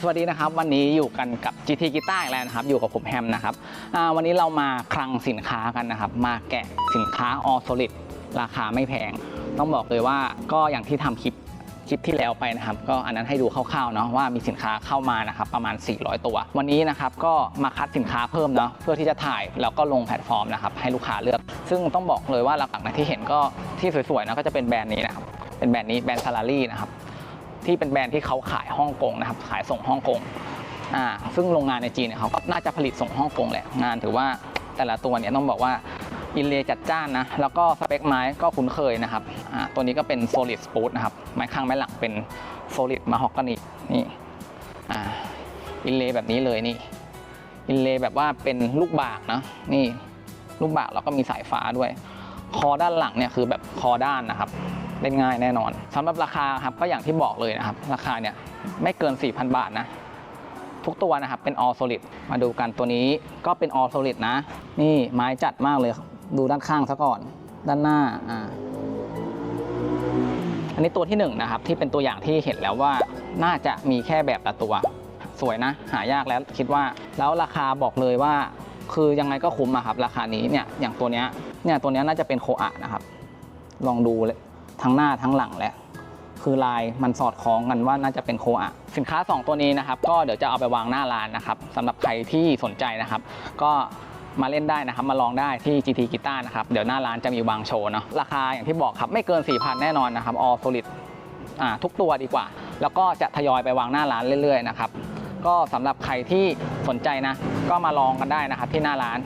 สวัสดีนะครับวันนี้อยู่กันกับ GT Guitar อีกแล้วนะครับอยู่กับผมแฮมนะครับวันนี้เรามาคลังสินค้ากันนะครับ มาแกะสินค้า All Solid ราคาไม่แพง ต้องบอกเลยว่าก็อย่างที่ทำคลิปคลิปที่แล้วไปนะครับ ก็อันนั้นให้ดูคร่าวๆเนาะว่ามีสินค้าเข้ามานะครับประมาณ 400 ตัว วันนี้นะครับก็มาคัดสินค้าเพิ่มเนาะเพื่อที่จะถ่ายแล้วก็ลงแพลตฟอร์มนะครับให้ลูกค้าเลือก ซึ่งต้องบอกเลยว่าหลักๆนะที่เห็นก็ที่สวยๆนะก็จะเป็นแบรนด์นี้นะครับเป็นแบรนด์นี้แบรนด์ซาลารี่นะครับ ที่เป็นแบรนด์ที่เขาขายฮ่องกงนะครับขายส่งฮ่องกงอ่าซึ่งโรงงานในจีนเนี่ยเขาก็น่าจะผลิตส่งฮ่องกงแหละงานถือว่าแต่ละตัวเนี่ยต้องบอกว่าอินเลจัดจ้านนะ แล้วก็สเปคไม้ก็คุ้นเคยนะครับอ่าตัวนี้ก็เป็น solid spruce นะครับ ไม้ข้างไม้หลังเป็น solid mahogany นี่อ่าอินเลแบบนี้เลยนี่อินเลแบบว่าเป็นลูกบากนะนี่ลูกบากแล้วก็มีสายฟ้าด้วย คอด้านหลังเนี่ยคือแบบคอด้านนะครับ เล่นง่ายแน่นอนสำหรับราคาครับก็อย่างที่บอกเลยนะครับ ราคาเนี่ยไม่เกิน 4,000 บาทนะทุกตัวนะครับเป็น all solid มาดูกันตัวนี้ก็เป็น all solid นะ นี่ไม้จัดมากเลยดูด้านข้างซะก่อน ด้านหน้าอ่าอันนี้ตัวที่หนึ่งนะครับที่เป็นตัวอย่างที่เห็นแล้วว่าน่าจะมีแค่แบบละตัว สวยนะ หายากแล้วคิดว่า แล้วราคาบอกเลยว่า คือยังไงก็คุ้มอะครับ ราคานี้เนี่ยอย่างตัวเนี้ยเนี่ยตัวเนี้ยน่าจะเป็นโคอะนะครับ ลองดูเลย ทั้งหน้าทั้งหลังแหละคือลายมันสอดคล้องกันว่าน่าจะเป็นโคอะสินค้า 2 ตัวนี้นะครับก็เดี๋ยวจะเอาไปวางหน้าร้านนะครับสำหรับใครที่สนใจนะครับ ก็มาเล่นได้นะครับ มาลองได้ที่ GT Guitar นะครับเดี๋ยวหน้าร้านจะมีวางโชว์เนาะราคาอย่างที่บอกครับไม่เกิน 4,000 แน่นอนนะครับ all solid อ่าทุกตัวดีกว่า แล้วก็จะทยอยไปวางหน้าร้านเรื่อยๆนะครับก็สำหรับใครที่สนใจนะ ก็มาลองกันได้นะครับที่หน้าร้าน